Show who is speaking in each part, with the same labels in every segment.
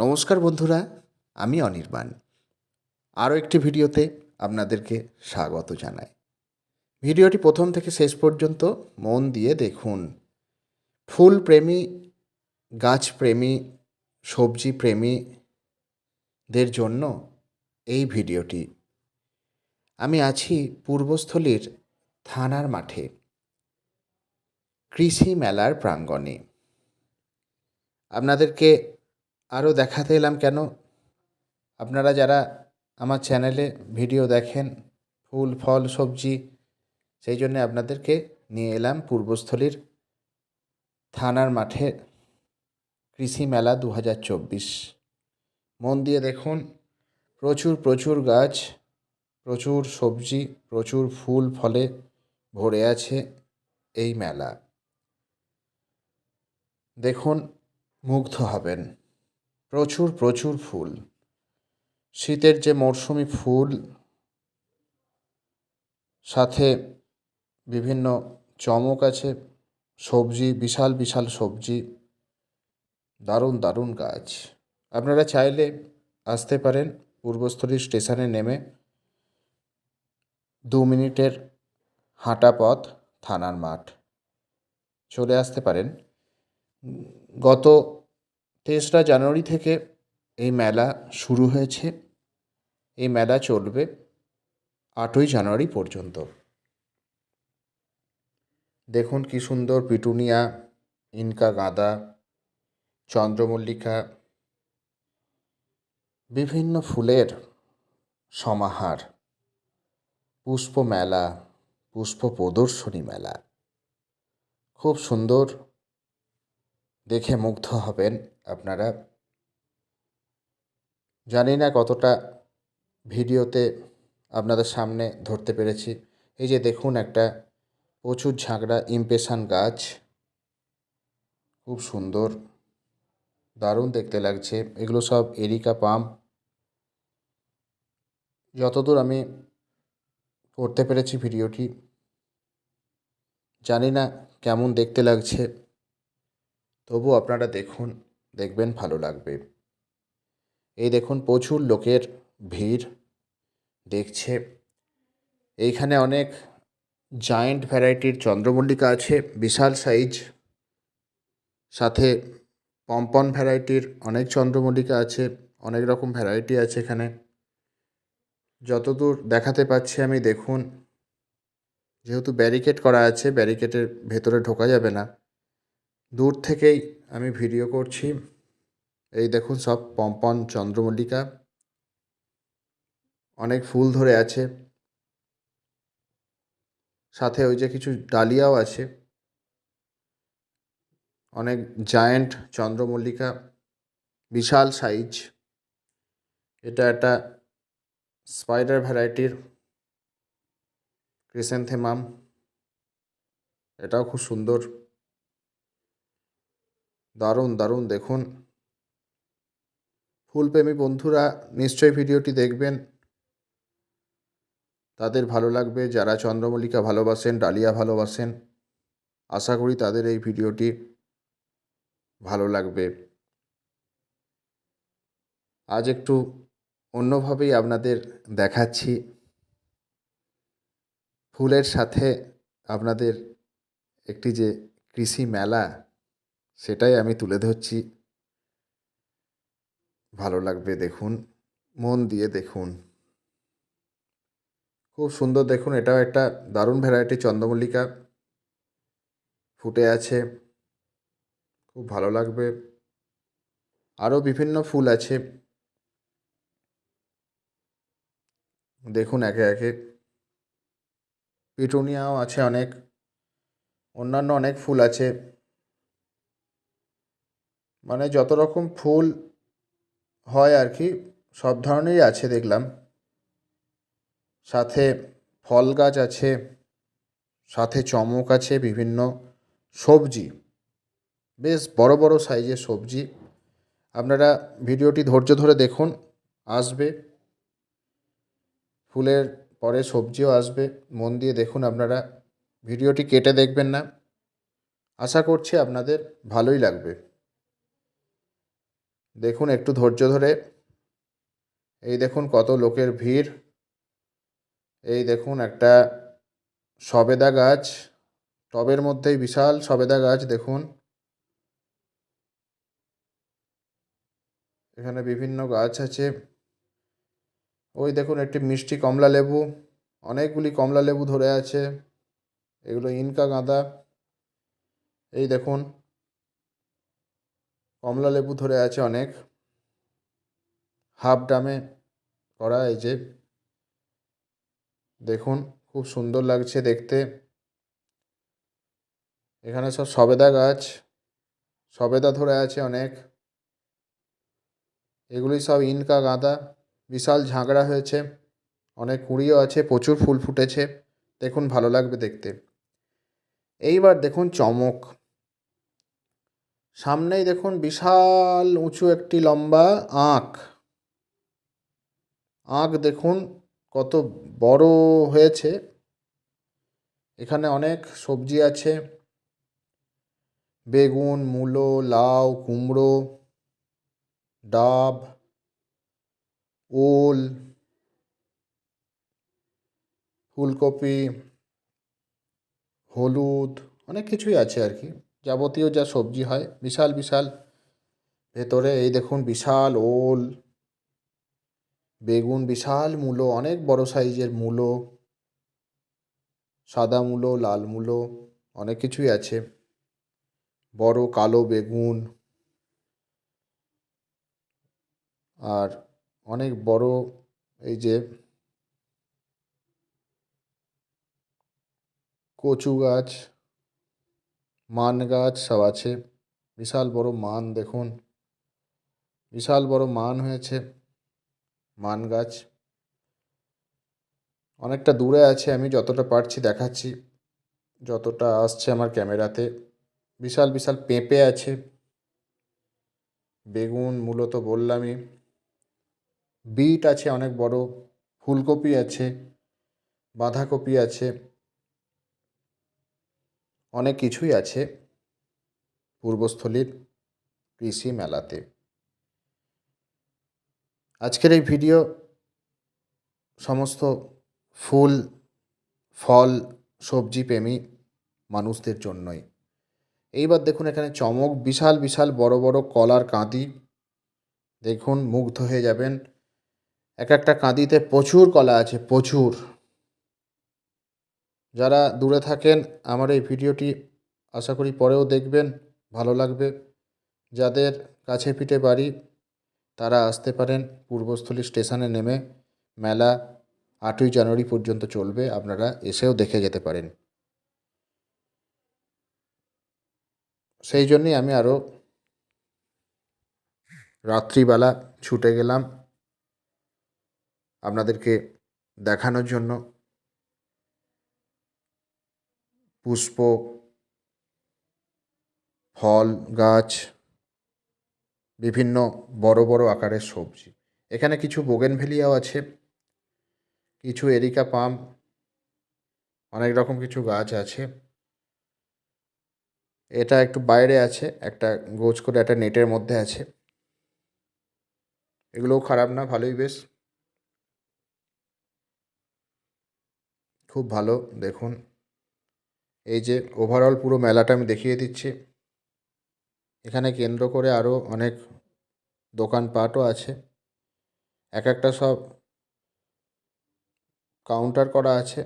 Speaker 1: নমস্কার বন্ধুরা, আমি অনির্বাণ। আরও একটি ভিডিওতে আপনাদেরকে স্বাগত জানাই। ভিডিওটি প্রথম থেকে শেষ পর্যন্ত মন দিয়ে দেখুন। ফুল প্রেমী, গাছ প্রেমী, সবজি প্রেমীদের জন্য এই ভিডিওটি। আমি আছি পূর্বস্থলীর থানার মাঠে, কৃষি মেলার প্রাঙ্গণে। আপনাদেরকে আরও দেখাতে এলাম কেন? আপনারা যারা আমার চ্যানেলে ভিডিও দেখেন, ফুল, ফল, সবজি, সেই জন্য আপনাদেরকে নিয়ে এলাম পূর্বস্থলীর থানার মাঠে কৃষি মেলা দু হাজার চব্বিশ। মন দিয়ে দেখুন, প্রচুর প্রচুর গাছ, প্রচুর সবজি, প্রচুর ফুল, ফলে ভরে আছে এই মেলা। দেখুন, মুগ্ধ হবেন। প্রচুর প্রচুর ফুল। শীতের যে মরশুমি ফুল, সাথে বিভিন্ন চমক আছে, সবজি, বিশাল বিশাল সবজি, দারুণ দারুণ গাছ। আপনারা চাইলে আসতে পারেন, পূর্বস্থলী স্টেশনে নেমে দু মিনিটের হাঁটা পথ থানার মাঠ। চলে আসতে পারেন। গত তেসরা জানুয়ারি থেকে এই মেলা শুরু হয়েছে। এই মেলা চলবে আটই জানুয়ারি পর্যন্ত। দেখুন কি সুন্দর পিটুনিয়া, ইনকা গাঁদা, চন্দ্রমল্লিকা, বিভিন্ন ফুলের সমাহার। পুষ্প মেলা, পুষ্প প্রদর্শনী মেলা। খুব সুন্দর। দেখে মুগ্ধ হবেন আপনারা জানি না কতটা ভিডিওতে আপনাদের সামনে ধরতে পেরেছি। এই যে দেখুন একটা প্রচুর ঝাঁকড়া ইমপেশান গাছ। খুব সুন্দর। দারুণ দেখতে লাগছে। এগুলো সব এরিকা পাম। যতদূর আমি করতে পেরেছি ভিডিওটি, জানি না কেমন দেখতে লাগছে। তবু আপনারা দেখুন। দেখবেন ভালো লাগবে। এই দেখুন, প্রচুর লোকের ভিড় দেখছে। এইখানে অনেক জায়েন্ট ভ্যারাইটির চন্দ্রমল্লিকা আছে, বিশাল সাইজ সাথে পম্পন ভ্যারাইটির অনেক চন্দ্রমল্লিকা আছে, অনেক রকম ভ্যারাইটি আছে এখানে। যতদূর দেখাতে পাচ্ছি আমি, দেখুন, যেহেতু ব্যারিকেড করা আছে ব্যারিকেডের ভেতরে ঢোকা যাবে না। দূর থেকেই আমি ভিডিও করছি। এই দেখুন সব পম্পন চন্দ্রমল্লিকা। অনেক ফুল ধরে আছে। সাথে ওই যে কিছু ডালিয়াও আছে। অনেক জায়েন্ট চন্দ্রমল্লিকা। বিশাল সাইজ এটা একটা স্পাইডার ভ্যারাইটির ক্রিসেন্থেমাম এটাও খুব সুন্দর। দারুণ দারুণ, দেখুন। ফুলপ্রেমী বন্ধুরা, নিশ্চয়ই ভিডিওটি দেখবেন। তাদের ভালো লাগবে, যারা চন্দ্রমল্লিকা ভালোবাসেন, ডালিয়া ভালোবাসেন, আশা করি তাদের এই ভিডিওটি ভালো লাগবে। আজ একটু অন্যভাবেই আপনাদের দেখাচ্ছি। ফুলের সাথে আপনাদের একটি যে কৃষি মেলা সেটাই আমি তুলে ধরছি। ভালো লাগবে দেখুন, মন দিয়ে দেখুন। খুব সুন্দর দেখুন, এটাও একটা দারুণ ভ্যারাইটি চন্দ্রমল্লিকা ফুটে আছে। খুব ভালো লাগবে। আরও বিভিন্ন ফুল আছে। দেখুন একে একে। পিটুনিয়াও আছে অনেক। অন্যান্য অনেক ফুল আছে। মানে যত রকম ফুল হয় আর কি, সব ধরনেরই আছে দেখলাম। সাথে ফল গাছ আছে, সাথে চমক আছে, বিভিন্ন সবজি, বেশ বড় বড় সাইজের সবজি। আপনারা ভিডিওটি ধৈর্য ধরে দেখুন, আসবে। ফুলের পরে সবজিও আসবে, মন দিয়ে দেখুন আপনারা। ভিডিওটি কেটে দেখবেন না। আশা করছি আপনাদের ভালোই লাগবে। দেখুন, একটু ধৈর্য ধরে। এই দেখুন কত লোকের ভিড়। এই দেখুন একটা সবেদা গাছ। টবের মধ্যেই বিশাল সবেদা গাছ, দেখুন। এখানে বিভিন্ন গাছ আছে। ওই দেখুন একটি মিষ্টি কমলা লেবু। অনেকগুলি কমলা লেবু ধরে আছে। এগুলো ইনকা গাঁদা। এই দেখুন কমলা লেবু ধরে আছে অনেক। হাফ ডামে করা এই যে। দেখুন, খুব সুন্দর লাগছে দেখতে। এখানে সব সবেদা গাছ, সবেদা ধরে আছে অনেক। এগুলি সব ইনকা গাঁদা। বিশাল ঝাঁকড়া হয়েছে। অনেক কুঁড়িও আছে, প্রচুর ফুল ফুটেছে। দেখুন, ভালো লাগবে দেখতে। এইবার দেখুন, চমক। সামনেই দেখুন বিশাল উঁচু একটি লম্বা আঁক। আঁক দেখুন কত বড় হয়েছে। এখানে অনেক সবজি আছে। বেগুন, মূলো, লাউ, কুমড়ো, ডাব, ওল, ফুলকপি, হলুদ, অনেক কিছুই আছে আর কি। যাবতীয় যা সবজি হয়, বিশাল বিশাল। ভেতরে এই দেখুন বিশাল ওল, বেগুন বিশাল মূলো, অনেক বড় সাইজের মূলো, সাদা মূলো, লাল মূলো, অনেক কিছুই আছে। বড় কালো বেগুন আর অনেক বড় এই যে কচু গাছ। মান গাছ সব আছে। বিশাল বড় মান দেখুন। বিশাল বড় মান হয়েছে। মান গাছ। অনেকটা দূরে আছে, আমি যতটা পারছি দেখাচ্ছি। যতটা আসছে আমার ক্যামেরাতে। বিশাল বিশাল পেঁপে আছে। বেগুন মূলত বললামই। বিট আছে অনেক বড়। ফুলকপি আছে। বাঁধাকপি আছে। অনেক কিছুই আছে পূর্বস্থলীর কৃষি মেলাতে। আজকের এই ভিডিও সমস্ত ফুল, ফল, সবজি প্রেমী মানুষদের জন্যই। এইবার দেখুন এখানে চমক, বিশাল বিশাল, বড় বড় কলার কাঁদি। দেখুন মুগ্ধ হয়ে যাবেন। এক একটা কাঁদিতে প্রচুর কলা আছে, প্রচুর। যারা দূরে থাকেন, আমার এই ভিডিওটি আশা করি পরেও দেখবেন, ভালো লাগবে। যাদের কাছে পিঠে বাড়ি, তারা আসতে পারেন পূর্বস্থলী স্টেশনে নেমে। মেলা আটই জানুয়ারি পর্যন্ত চলবে, আপনারা এসেও দেখে যেতে পারেন। সেই জন্যই আমি আরও রাত্রিবেলা ছুটে গেলাম আপনাদেরকে দেখানোর জন্য। পুষ্প, ফল, গাছ, বিভিন্ন বড় বড় আকারের সবজি। এখানে কিছু বোগেনভেলিয়াও আছে, কিছু এরিকা পাম অনেক রকম কিছু গাছ আছে। এটা একটু বাইরে আছে, একটা গোছ করে একটা নেটের মধ্যে আছে। এগুলোও খারাপ না, ভালোই বেশ। খুব ভালো, দেখুন। এই যে ওভারঅল পুরো মেলাটা আমি দেখিয়ে দিচ্ছি। এখানে কেন্দ্র করে আরও অনেক দোকানপাটও আছে। এক একটা সব কাউন্টার করা আছে।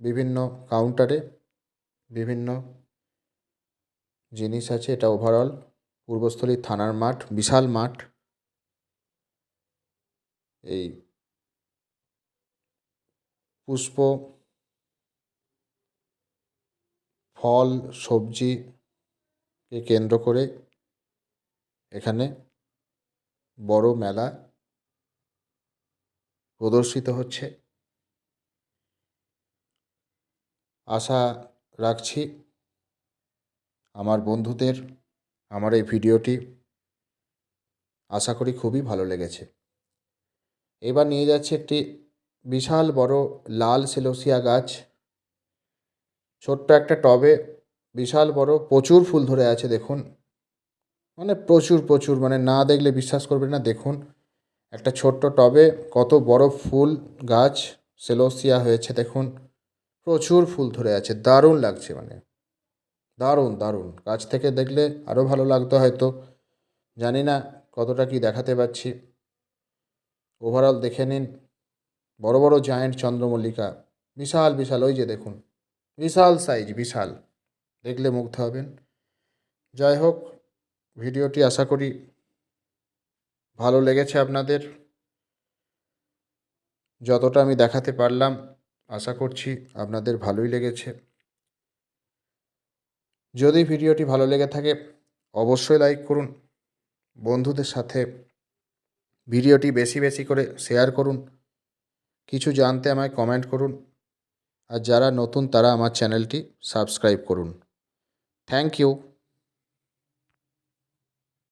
Speaker 1: বিভিন্ন কাউন্টারে বিভিন্ন জিনিস আছে। এটা ওভারঅল পূর্বস্থলী থানার মাঠ, বিশাল মাঠ। এই পুষ্প ফল সবজিকে কেন্দ্র করে এখানে বড় মেলা প্রদর্শিত হচ্ছে। আশা রাখছি আমার বন্ধুদের, আমার এই ভিডিওটি আশা করি খুবই ভালো লেগেছে। এবার নিয়ে যাচ্ছে একটি বিশাল বড় লাল সেলোসিয়া গাছ। ছোট্ট একটা টবে বিশাল বড় প্রচুর ফুল ধরে আছে, দেখুন। মানে প্রচুর প্রচুর মানে না দেখলে বিশ্বাস করবেন না, দেখুন। একটা ছোট্ট টবে কত বড় ফুল গাছ সেলোসিয়া হয়েছে, দেখুন। প্রচুর ফুল ধরে আছে, দারুণ লাগছে মানে। দারুণ দারুণ। গাছ থেকে দেখলে আরও ভালো লাগতো হয়তো। জানি না কতটা কি দেখাতে পাচ্ছি। ওভারঅল দেখে নিন, বড় বড় জায়েন্ট চন্দ্রমল্লিকা, বিশাল বিশাল, ওই যে দেখুন। বিশাল সাইজ বিশাল। দেখলে মুগ্ধ হবেন। যাই হোক, ভিডিওটি আশা করি ভালো লেগেছে আপনাদের। যতটা আমি দেখাতে পারলাম, আশা করছি আপনাদের ভালোই লেগেছে। যদি ভিডিওটি ভালো লেগে থাকে, অবশ্যই লাইক করুন। বন্ধুদের সাথে ভিডিওটি বেশি বেশি করে শেয়ার করুন। কিছু জানতে আমায় কমেন্ট করুন। আর যারা নতুন তারা আমার চ্যানেলটি সাবস্ক্রাইব করুন। Thank you.